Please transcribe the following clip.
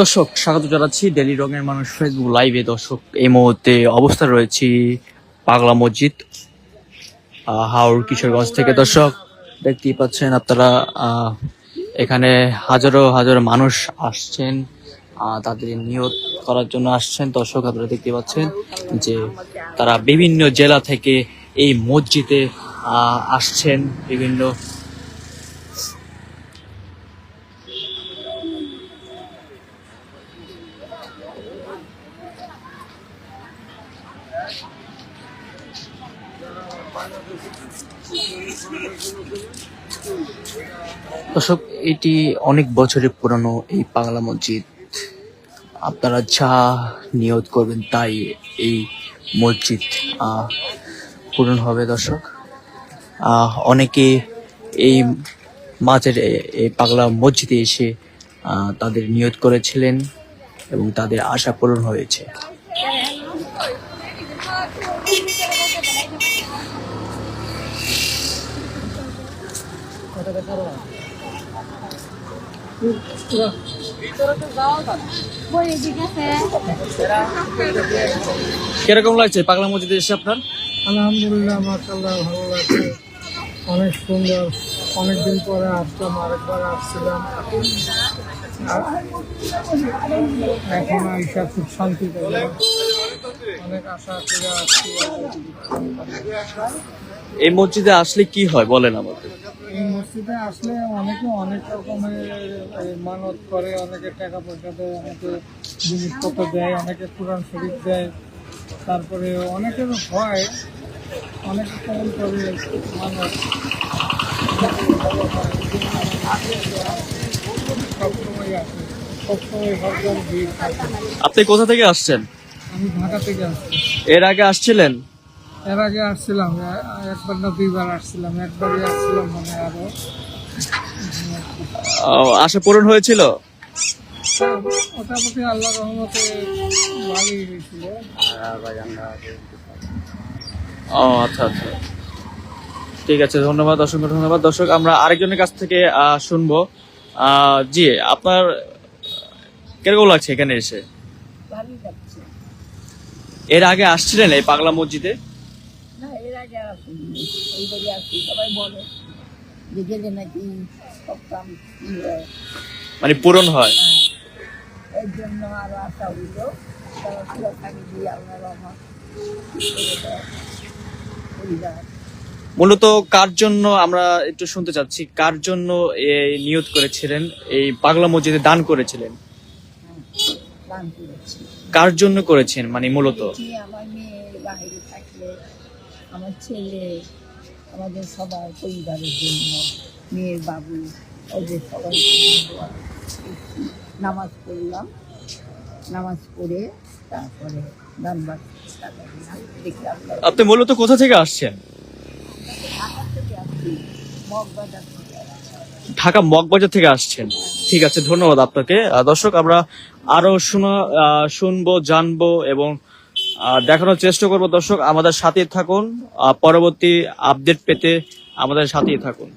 দর্শক, স্বাগত জানাচ্ছি ডেলি রঙের মানুষ ফেসবুক লাইভে দর্শক, এই মুহূর্তে অবস্থান রয়েছি পাগলা মসজিদ হাওড় কিশোরগঞ্জ থেকে। দর্শক, দেখতেই পাচ্ছেন আপনারা এখানে হাজারো হাজারো মানুষ আসছেন তাদের নিয়ত করার জন্য আসছেন। দর্শক, আপনারা দেখতে পাচ্ছেন যে তারা বিভিন্ন জেলা থেকে এই মসজিদে আসছেন। বিভিন্ন দর্শক, এটি অনেক বছরের পুরানো এই পাগলা মসজিদ। আপনারা যা নিয়ত করবেন তাই এই মসজিদ পূরণ হবে দর্শক। অনেকে এই মাঝের এই পাগলা মসজিদে এসে তাদের নিয়ত করেছিলেন এবং তাদের আশা পূরণ হয়েছে বলে ঠিক আছে কীরকম লাগছে পাগলা মসজিদে এসে আপনার? আলহামদুলিল্লাহ মাসাল্লাহ ভালো লাগছে। অনেক সুন্দর। অনেকদিন পরে আসলাম আরেকবার আসছিলাম। এখন আইসা খুব শান্তি পেলাম অনেক আশা করে আসছি। এই মসজিদে আসলে কি হয় বলেন আমাদের মসজিদে আসলে অনেকে অনেক রকমের মানত করে অনেকে টাকা পয়সা দেয় অনেকে জিনিসপত্র দেয় অনেকে কোরআন শরীফ দেয়। তারপরে অনেকের হয় অনেকে কেমন করে মানত। সবসময় আসে সবসময় সবজন ভিড় আপনি কোথা থেকে আসছেন? আমি ঢাকা থেকে আসছি। এর আগে আসছিলেন? এর আগে আসছিলাম একবার না দুইবার আসছিলাম একবারই আসছিলাম মানে আরও। আশা পূরণ হয়েছিল? মোটামুটি আল্লাহ রহমতে ভালোই হয়েছিল। ও আচ্ছা আচ্ছা। ঠিক আছে ধন্যবাদ অসংখ্য ধন্যবাদ। দর্শক আমরা আরেকজনের কাছ থেকে শুনব। জি আপনার কীরকম লাগছে এখানে এসে? এর আগে আসছিলেন এই পাগলা মসজিদে? আসছি সবাই বলে যে গেলে নাকি সব কাম হয়। মানে পূরণ হয়। হ্যাঁ এর জন্য আরও আশা হইল। তারা দিয়ে পরিবার। মূলত কার জন্য আমরা একটু শুনতে চাচ্ছি কার জন্য এই নিয়ত করেছিলেন এই পাগলা মসজিদে দান করেছিলেন? কার জন্য করেছেন মানে মূলত? আমার মেয়ে বাইরে থাকলে আমার ছেলে আমাদের সবার পরিবারের জন্য মেয়ের বাবু ওদের সবাই নামাজ পড়লাম। নামাজ পড়ে তারপরে আপনি মূলত কোথা থেকে আসছেন? ঢাকা মগবাজার থেকে। আসছেন। ঠিক আছে ধন্যবাদ আপনাকে। দর্শক আমরা আরও শোনা আহ, শুনব জানব এবং দেখানোর চেষ্টা করব দর্শক। আমাদের সাথে থাকুন। পরবর্তী আপডেট পেতে আমাদের সাথেই থাকুন।